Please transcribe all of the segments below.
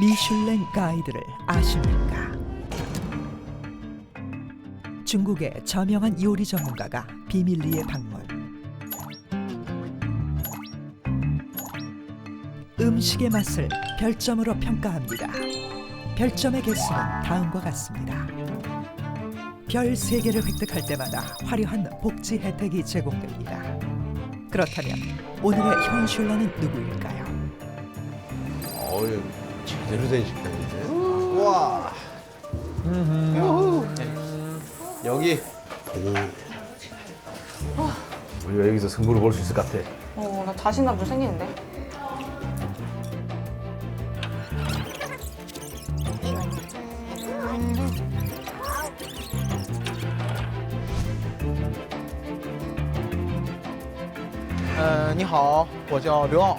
미슐랭 가이드를 아십니까? 중국의 저명한 요리 전문가가 비밀리에 방문. 음식의 맛을 별점으로 평가합니다. 별점의 개수는 다음과 같습니다. 별 3개를 획득할 때마다 화려한 복지 혜택이 제공됩니다. 그렇다면 오늘의 현슐러는 누구일까요? 어유 제대로 된 식당인데. 와. 여기 우리가 여기서 승부를 볼 수 있을 것 같아. 어, 나 자신감 좀 생기는데? Uh, 呃，你好，我叫刘傲，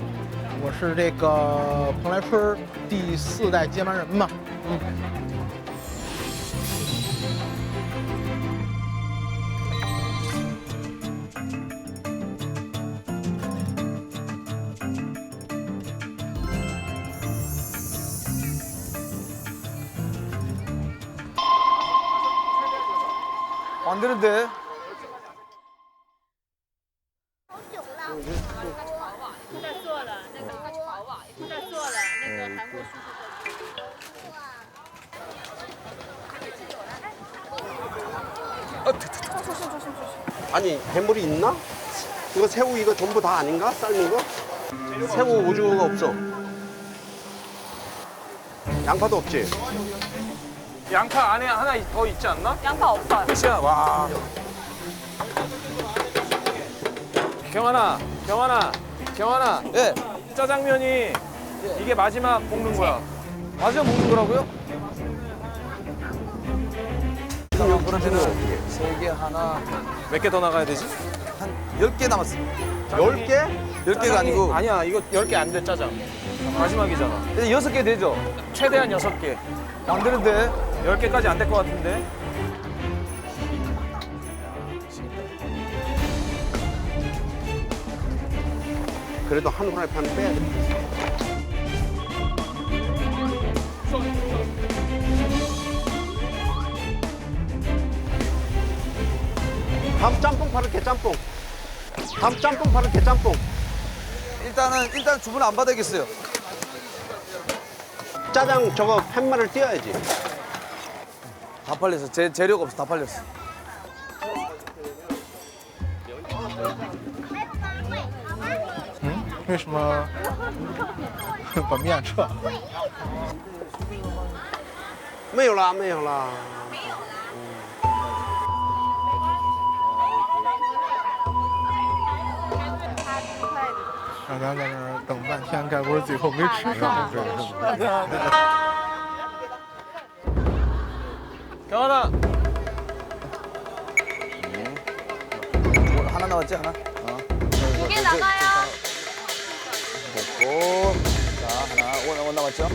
我是这个蓬莱村儿第四代接班人嘛。嗯， 안 되는데. 아니 해물이 있나? 이거 새우 이거 전부 다 아닌가? 삶은 거? 새우 오징어가 없어. 양파도 없지. 양파 안에 하나 더 있지 않나? 양파 없어요. 끝이야. 와. 경환아, 경환아, 경환아. 예. 짜장면이 이게 마지막 볶는 거야. 마지막 먹는 거라고요? 그럼 그러면은 어떻게? 세개 하나 몇 개 더 나가야 되지? 한 열 개 남았어. 열 개? 열 개가 아니고 아니야, 이거 10개 안 돼, 짜장. 마지막이잖아. 이제 여섯 개 되죠? 최대한 6개. 안 되는데. 10개까지 안 될 것 같은데. 그래도 한 후라이팬 빼야 돼. 다음 짬뽕 파르케 짬뽕. 다음 짬뽕 파르케 짬뽕. 일단은 일단 주문 안 받아야겠어요. 짜장 저거 팻말을 띄어야지. 다 팔렸어. 재, 재료가 없어. 다 팔렸어. 为什么把面撤了？没有啦，没有啦。 让咱在这儿等半天，该不会最后没吃上这是吧？ 경환아, 뭐, 하나 남았지 하나? 어. 두 개 나가요. 먹고 자 하나 원, 원 남았죠? 두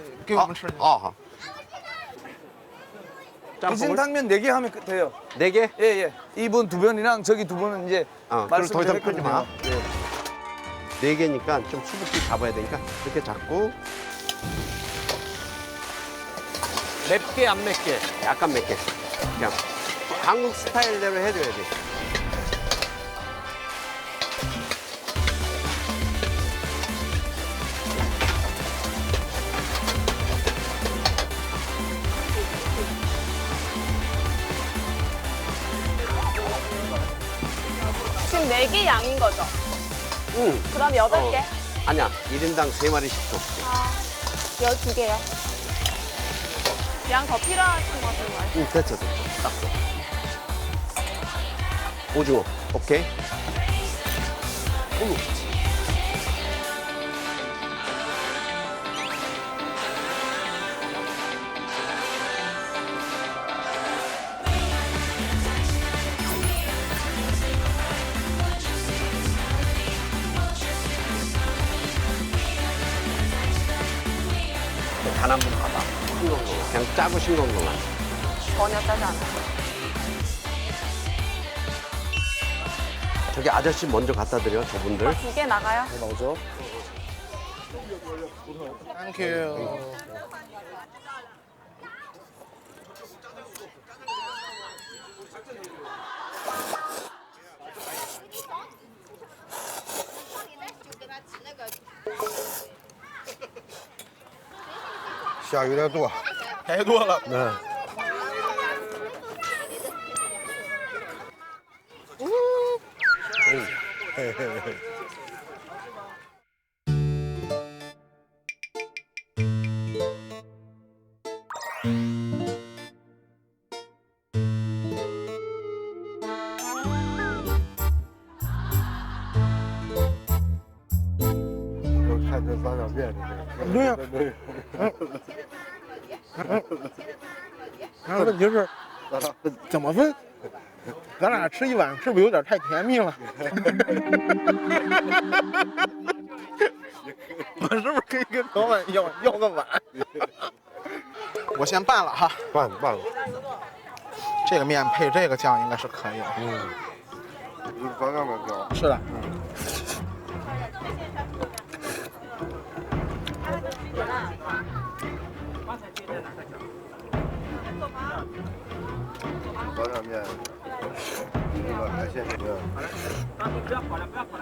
그 아, 아. 대신 당면 네개 하면 끝- 돼요. 네 개? 예, 예. 이분 두 번이랑 저기 두 분은 이제 어, 그걸 더 이상 팔지 마. 예. 네 개니까 좀 수북히 잡아야 되니까 이렇게 잡고 맵게 안 맵게 약간 맵게 그냥 한국 스타일대로 해줘야지 지금 네개 양인 거죠? 응. 그럼 여덟 어. 개. 아니야, 1인당 3마리씩 줘. 여두 개요. 양 더 필요하신 것 같은 거 응, 됐어, 됐어. 딱 줘. 오징어, 오케이? 어머. 단 한 번 가봐. 싱거운 거. 그냥 짜고 싱거운 거만. 전혀 짜지 않아요. 저기 아저씨 먼저 갖다 드려, 저분들. 두 개 나가요. 나오죠? Thank 下雨有点多，太多了。嗯。嗯，嘿嘿嘿。都看这三角辫。对呀，对。然后问题是 怎么分？咱俩吃一碗是不是有点太甜蜜了？我是不是可以跟老板要要个碗？我先拌了哈，拌拌了，这个面配这个酱应该是可以的。嗯是的，炸 atrapalha, atrapalha.